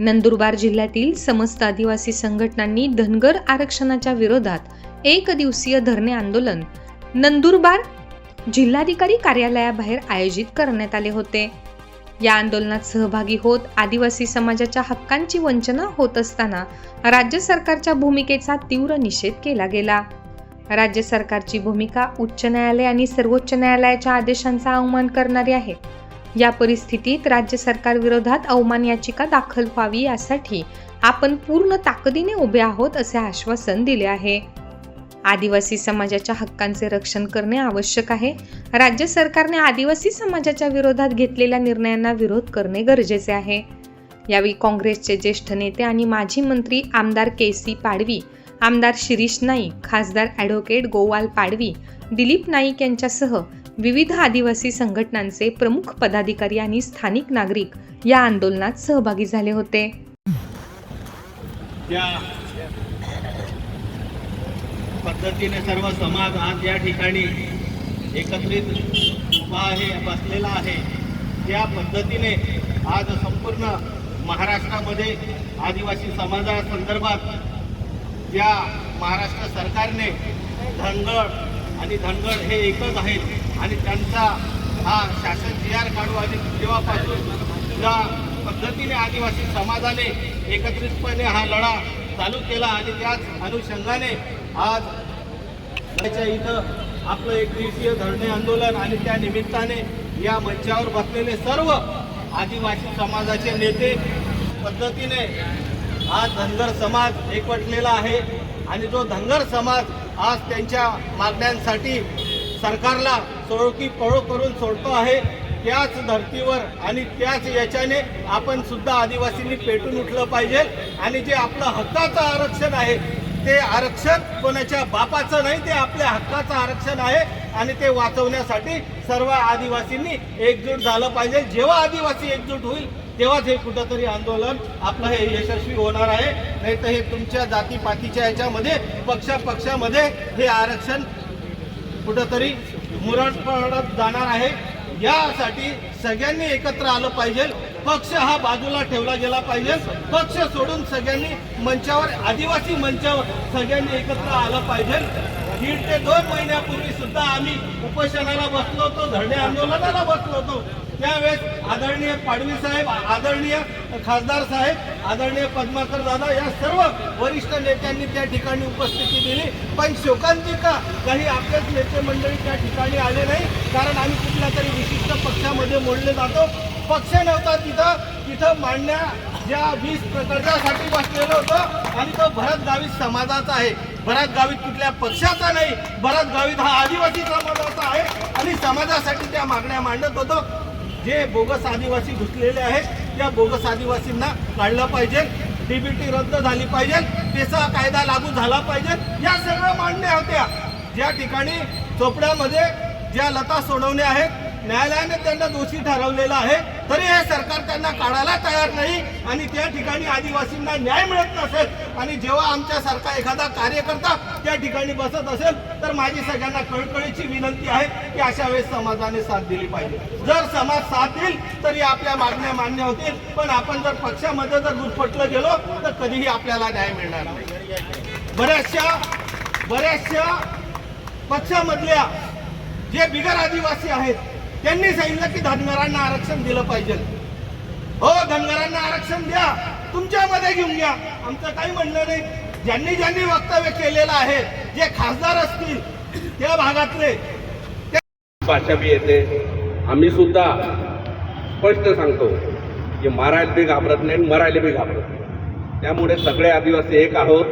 नंदुरबार जिल्ह्यातील समस्त आदिवासी संघटनांनी धनगर आरक्षणाच्या विरोधात एक दिवसीय धरणे आंदोलन नंदुरबार जिल्हाधिकारी कार्यालयाबाहेर आयोजित करण्यात आले होते. या आंदोलनात सहभागी होत आदिवासी समाजाच्या हक्कांची वंचना होत असताना राज्य सरकारच्या भूमिकेचा तीव्र निषेध केला गेला. राज्य सरकारची भूमिका उच्च न्यायालय आणि सर्वोच्च न्यायालयाच्या आदेशांचा अवमान करणारी आहे. या परिस्थितीत राज्य सरकार विरोधात अवमान याचिका दाखल व्हावी यासाठी आपण पूर्ण ताकदीने उभे आहोत असे आश्वासन दिले आहे. आदिवासी समाजाच्या हक्कांचे रक्षण करणे आवश्यक आहे. राज्य सरकारने आदिवासी समाजाच्या विरोधात घेतलेल्या निर्णयांना विरोध करणे गरजेचे आहे. यावेळी काँग्रेसचे ज्येष्ठ नेते आणि माजी मंत्री आमदार के सी पाडवी आमदार शिरीष नाईक खासदार ॲडव्होकेट गोवाल पाडवी दिलीप नाईक यांच्यासह विविध आदिवासी संघटनांचे प्रमुख पदाधिकारी आणि स्थानिक नागरिक या आंदोलनात सहभागी झाले होते. पद्धतीने सर्व समाज आज या ठिकाणी एकत्रित उभा आहे बसलेला आहे. त्या पद्धतीने आज संपूर्ण महाराष्ट्रामध्ये आदिवासी समाजासंदर्भात ज्या महाराष्ट्र सरकारने धनगड आणि धनगड हे एकच आहेत. आणि त्यांचा हा शासन जी आर काढू आणि तेव्हापासून ज्या पद्धतीने आदिवासी समाजाने एकत्रितपणे हा लढा चालू केला आणि त्याच अनुषंगाने आज त्याच्या इथं आपलं एक दिवसीय धरणे आंदोलन आणि त्या निमित्ताने या मंचावर बसलेले सर्व आदिवासी समाजाचे नेते पद्धतीने आज धनगर समाज एकवटलेला आहे आणि जो धनगर समाज आज त्यांच्या मागण्यांसाठी सरकारला सोळकी पळो करून सोडतो आहे त्याच धर्तीवर आणि त्याच याच्याने आपण सुद्धा आदिवासींनी पेटून उठलं पाहिजे. आणि जे आपलं हक्काचं आरक्षण आहे ते आरक्षण कोणाच्या बापाचं नाही ते आपल्या हक्काचं आरक्षण आहे. आणि ते वाचवण्यासाठी सर्व आदिवासींनी एकजूट झालं पाहिजे. जेव्हा आदिवासी एकजूट होईल तेव्हाच हे कुठंतरी आंदोलन आपलं हे यशस्वी होणार आहे. नाही तर हे तुमच्या जातीपातीच्या याच्यामध्ये पक्षापक्षामध्ये हे आरक्षण कुठंतरी मुरड पडत जाणार आहे. यासाठी सगळ्यांनी एकत्र आलं पाहिजे. पक्ष हा बाजूला ठेवला गेला पाहिजे. पक्ष सोडून सगळ्यांनी मंचावर आदिवासी मंचावर सगळ्यांनी एकत्र आलं पाहिजे. दीड ते दोन महिन्यापूर्वी सुद्धा आम्ही उपोषणाला बसलो होतो धरणे आंदोलनाला बसलो होतो. त्यावेळेस आदरणीय पाडवी साहेब आदरणीय खासदार साहेब आदरणीय पद्माकर दादा या सर्व वरिष्ठ नेत्यांनी त्या ठिकाणी उपस्थिती दिली. पण शोकांतिका काही आपलेच नेते मंडळी त्या ठिकाणी आले नाही. कारण आम्ही कुठल्या तरी विशिष्ट पक्षामध्ये मोडले जातो. पक्ष नव्हता तिथं. तिथं मांडण्या ज्या वीस प्रकल्पासाठी बसलेलं होतं. आणि तो भरत गावित समाजाचा आहे. भरत गावित कुठल्या पक्षाचा नाही. भरत गावित हा आदिवासी समाजाचा आहे. आणि समाजासाठी त्या मागण्या मांडत होतो. जे बोगस आदिवासी घुसलेले आहेत त्या बोगस आदिवासींना काढलं पाहिजे डीबीटी रद्द झाली पाहिजे त्याचा कायदा लागू झाला पाहिजे या सगळ्या मांडण्या होत्या. ज्या ठिकाणी चोपड्यामध्ये ज्या लता सोडवण्या आहेत न्यायालयाने त्यांना दोषी ठरवलेलं आहे. तरी हे सरकार त्यांना काढायला तयार नाही आणि त्या ठिकाणी आदिवासींना न्याय मिळत नसेल आणि जेव्हा आमच्यासारखा एखादा कार्यकर्ता त्या ठिकाणी बसत असेल तर माझी सगळ्यांना कळकळीची विनंती आहे की अशा वेळेस समाजाने साथ दिली पाहिजे. जर समाज साथ देईल तरी आपल्या मागण्या मान्य होतील. पण आपण जर पक्षामध्ये जर गुरफटलं गेलो तर कधीही आपल्याला न्याय मिळणार नाही. बऱ्याचशा बऱ्याचशा पक्षामधल्या जे बिगर आदिवासी आहेत त्यांनी सांगितलं की धनगरांना आरक्षण दिलं पाहिजे. हो धनगरांना आरक्षण द्या. तुमच्यामध्ये घेऊन घ्या. आमचं काही म्हणणं नाही. ज्यांनी ज्यांनी वक्तव्य केलेलं आहे जे खासदार असतील त्या भागातले. भाषाबी येते. आम्ही सुद्धा स्पष्ट सांगतो की मारायला बी घाबरत नाही आणि मरायला बी घाबरत नाही. त्यामुळे सगळे आदिवासी एक आहोत.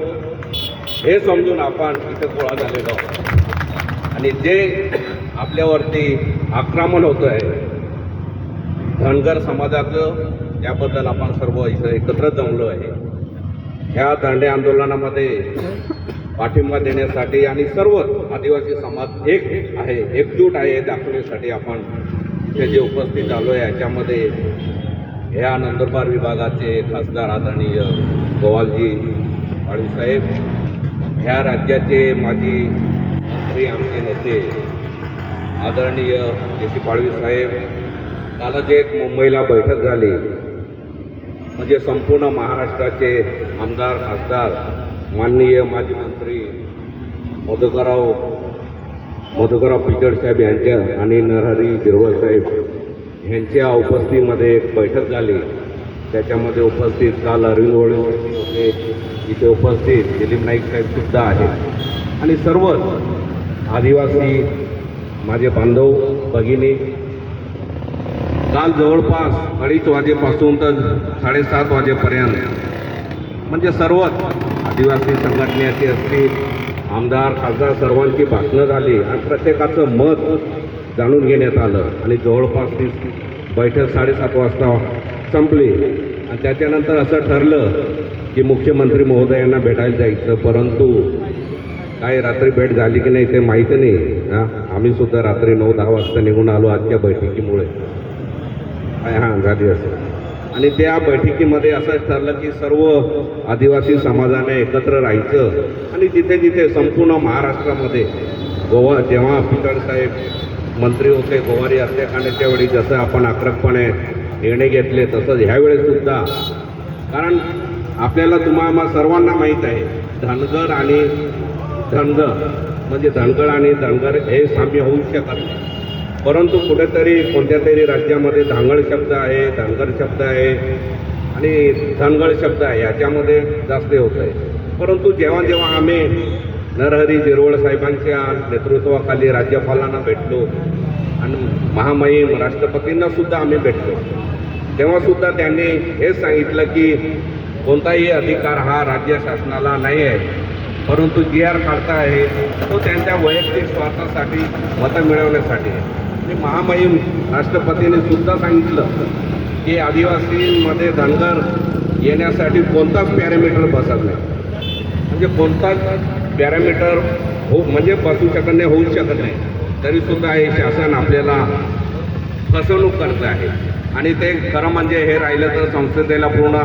हे समजून आपण इथं गोळा झालेलो आहोत. आणि जे आपल्यावरती आक्रमण होतं आहे धनगर समाजाचं त्याबद्दल आपण सर्व इथं एकत्र जमलो आहे. ह्या दांडे आंदोलनामध्ये पाठिंबा देण्यासाठी आणि सर्व आदिवासी समाज एक आहे एकजूट आहे हे दाखवण्यासाठी आपण इथे जे उपस्थित झालो आहे याच्यामध्ये ह्या नंदुरबार विभागाचे खासदार आदरणीय गोवालजी पाडवीसाहेब ह्या राज्याचे माजी मंत्री आमचे नेते आदरणीय जे सी पाडवी साहेब कालच एक मुंबईला बैठक झाली. म्हणजे संपूर्ण महाराष्ट्राचे आमदार खासदार माननीय माजी मंत्री मधुकरराव मधुकरराव पिचड साहेब यांच्या आणि नरहरी गिरवळ साहेब यांच्या उपस्थितीमध्ये एक बैठक झाली. त्याच्यामध्ये उपस्थित काल अरविंद वळीवळी होते. इथे उपस्थित दिलीप नाईक साहेबसुद्धा आहेत. आणि सर्वच आदिवासी माझे बांधव भगिनी काल जवळपास अडीच वाजेपासून तर साडेसात वाजेपर्यंत म्हणजे सर्वच आदिवासी संघटनेचे असतील आमदार खासदार सर्वांची भाषणं झाली आणि प्रत्येकाचं मत जाणून घेण्यात आलं. आणि जवळपास ती बैठक साडेसात वाजता संपली. आणि त्याच्यानंतर असं ठरलं की मुख्यमंत्री महोदयांना भेटायला जायचं परंतु काही रात्री भेट झाली की नाही ते माहिती नाही हां? आम्ही सुद्धा रात्री नऊ दहा वाजता निघून आलो आजच्या बैठकीमुळे. काय हां झाली असेल? आणि त्या बैठकीमध्ये असंच ठरलं की सर्व आदिवासी समाजाने एकत्र राहायचं आणि जिथे जिथे संपूर्ण महाराष्ट्रामध्ये गोवा जेव्हा पिचड साहेब मंत्री होते गोवारी हत्याकांडाच्या वेळी जसं आपण आक्रमकपणे निर्णय घेतले तसंच ह्यावेळेस सुद्धा. कारण आपल्याला तुम्हाला सर्वांना माहीत आहे धनगर आणि धनगर म्हणजे धनगर आणि धनगर हे साम्य होऊ शकत नाही. परंतु कुठेतरी कोणत्या तरी राज्यामध्ये धांगड शब्द आहे धनगर शब्द आहे आणि धनगड शब्द आहे याच्यामध्ये जास्त होत आहे. परंतु जेव्हा जेव्हा आम्ही नरहरी जिरवळ साहेबांच्या नेतृत्वाखाली राज्यपालांना भेटलो आणि महामहिम राष्ट्रपतींना सुद्धा आम्ही भेटलो तेव्हासुद्धा त्यांनी हेच सांगितलं की कोणताही अधिकार हा राज्य शासनाला नाही आहे. परंतु जी आर काढता आहे तो त्यांच्या वैयक्तिक स्वार्थासाठी मतं मिळवण्यासाठी आहे. महामहिम राष्ट्रपतींनी सुद्धा सांगितलं की आदिवासींमध्ये धनगर येण्यासाठी कोणताच पॅरामीटर बसत नाही. म्हणजे कोणताच पॅरामीटर हो म्हणजे बसू शकत नाही होऊ शकत नाही. तरीसुद्धा हे शासन आपल्याला फसवणूक करत आहे. आणि ते खरं म्हणजे हे राहिलं तर संसदेला पूर्ण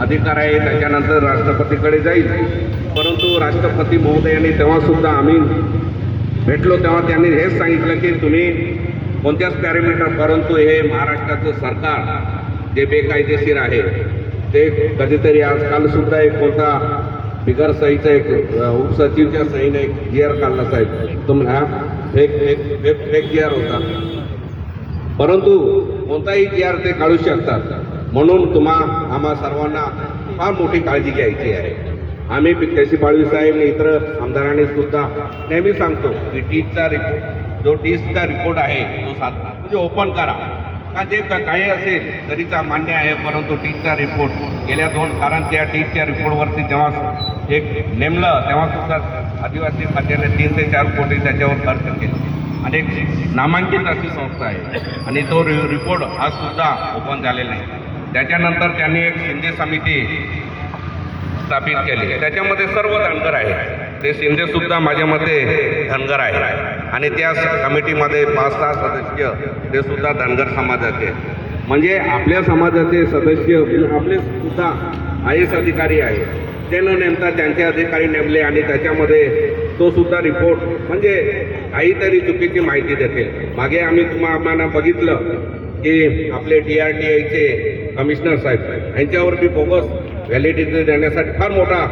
अधिकार आहे त्याच्यानंतर राष्ट्रपतीकडे जाईल. परंतु राष्ट्रपती महोदयांनी तेव्हासुद्धा आम्ही भेटलो तेव्हा त्यांनी हेच सांगितलं की तुम्ही कोणत्याच पॅरामीटर परंतु हे महाराष्ट्राचं सरकार जे बेकायदेशीर आहे ते कधीतरी आजकालसुद्धा एक कोणता बिगर सहीचा एक उपसचिवच्या सहीने एक गिअर काढला साहेब. तुम हा fake fake fake fake gear होता. परंतु कोणताही गिअर ते काढू शकतात. म्हणून तुम्हा आम्हा सर्वांना फार मोठी काळजी घ्यायची आहे. आम्ही केसी पाळवी साहेब आणि इतर आमदारांनी सुद्धा नेहमी सांगतो की टीचचा रिपोर्ट जो टीचचा रिपोर्ट आहे तो सात म्हणजे ओपन करा. का जे काही असेल तरीचा मान्य आहे परंतु टीचचा रिपोर्ट गेल्या दोन कारण त्या टीचच्या रिपोर्टवरती जेव्हा एक नेमलं तेव्हा सुद्धा आदिवासी खात्याने तीन ते चार कोटी त्याच्यावर खर्च केले. आणि एक नामांकित अशी संस्था आहे. आणि तो रि रिपोर्ट हा सुद्धा ओपन झालेला आहे. त्याच्यानंतर त्यांनी एक शिंदे समिती स्थापित केली. त्याच्यामध्ये सर्व धनगर आहे ते शिंदे सुद्धा माझ्या मते धनगर आहे आणि त्या कमिटीमध्ये पाच सहा सदस्य ते सुद्धा धनगर समाजाचे. म्हणजे आपल्या समाजाचे सदस्य आपले सुद्धा आय एस अधिकारी आहे ते नेमता त्यांचे अधिकारी नेमले आणि त्याच्यामध्ये तो सुद्धा रिपोर्ट म्हणजे काहीतरी चुकीची माहिती देते मागे आम्ही तुम्हाला आम्हाला बघितलं की आपले डी आर टी आयचे कमिशनर साहेब. यांच्यावरती बोगस व्हॅलिडिटी देण्यासाठी फार मोठा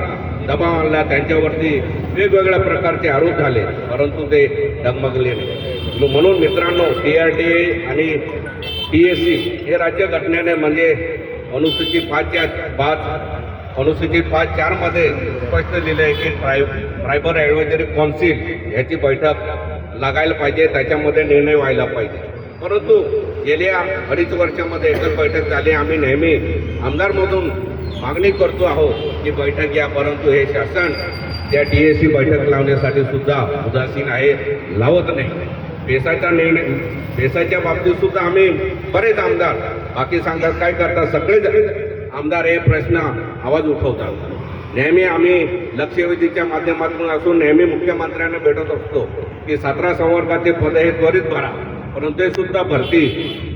दबाव आणला. त्यांच्यावरती वेगवेगळ्या प्रकारचे आरोप झाले. परंतु ते डगमगले नाही. म्हणून मित्रांनो टी आर टी ए आणि टी एस सी हे राज्य घटनेने म्हणजे अनुसूचित पाचच्या पाच अनुसूचित पाच चारमध्ये स्पष्ट लिहिलं आहे की ट्राय ट्रायबल ॲडव्हायझरी कौन्सिल याची बैठक लागायला पाहिजे. त्याच्यामध्ये निर्णय व्हायला पाहिजे. परंतु गेल्या अडीच वर्षामध्ये एकच बैठक झाली. आम्ही नेहमी आमदारमधून मागणी करतो आहोत की बैठक घ्या परंतु हे शासन त्या डी एस सी बैठक लावण्यासाठी सुद्धा उदासीन आहे लावत नाही. पेसाचा निर्णय पेसाच्या बाबतीत सुद्धा आम्ही बरेच आमदार बाकी सांगतात काय करतात सगळेच? आमदार हे प्रश्न आवाज उठवतात. नेहमी आम्ही लक्षवेधीच्या माध्यमातून असून नेहमी मुख्यमंत्र्यांना भेटत असतो की सतरा संवर्गाचे पद हे त्वरित भरा. परंतु ते सुद्धा भरती.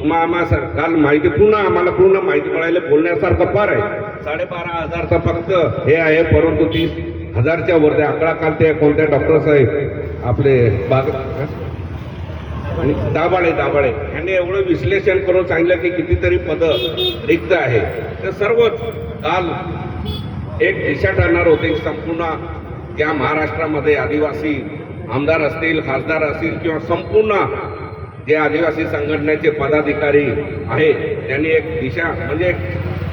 मग आम्हा काल माहिती पूर्ण आम्हाला पूर्ण माहिती मिळायला बोलण्यासारखं फार आहे. साडेबारा हजारचा फक्त हे आहे परंतु तीस हजारच्या वरती आकडा काल ते कोणत्या डॉक्टर साहेब. आपले बाग आणि दाबाळे दाबाळे यांनी एवढं विश्लेषण करून सांगितलं की कितीतरी पदं रिक्त आहे. तर सर्वच काल एक दिशा ठरणार होते संपूर्ण त्या महाराष्ट्रामध्ये आदिवासी आमदार असतील खासदार असतील किंवा संपूर्ण जे आदिवासी संघटनेचे पदाधिकारी आहेत त्यांनी एक दिशा म्हणजे एक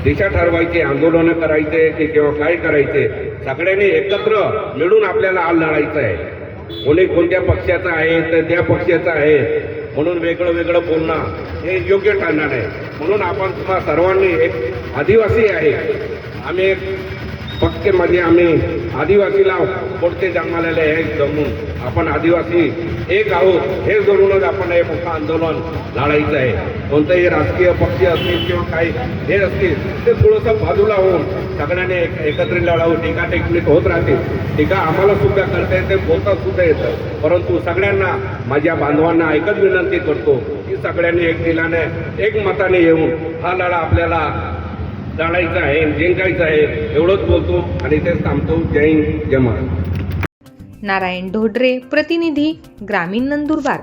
दिशा ठरवायची आंदोलनं करायचे की किंवा काय करायचे सगळ्यांनी एकत्र मिळून आपल्याला आल लढायचं आहे. कोणी कोणत्या पक्षाचं आहे तर त्या पक्षाचं आहे. म्हणून वेगळं वेगळं बोलणं हे योग्य ठरणार आहे. म्हणून आपण तुम्हा सर्वांनी एक आदिवासी आहे. आम्ही एक पक्षामध्ये म्हणजे आम्ही आदिवासीला पोटते जन्मालेले आहे जमून. आपण आदिवासी एक आहोत हे धरूनच आपण हे मोठं आंदोलन लढायचं आहे. कोणतंही राजकीय पक्ष असतील किंवा काही हे असतील ते थोडंसं बाजूला होऊन सगळ्यांनी एक एकत्रित लढावं टीका टेक्निक होत राहतील. टीका आम्हाला सुद्धा करता येते बोलता सुद्धा येतं. परंतु सगळ्यांना माझ्या बांधवांना एकच विनंती करतो की सगळ्यांनी एक दिलाने एक मताने येऊन हा लढा आपल्याला लढायचा आहे जिंकायचा आहे एवढंच बोलतो आणि तेच थांबतो. जय हिंद जय महाराज नारायण ढोडरे प्रतिनिधी ग्रामीण नंदुरबार.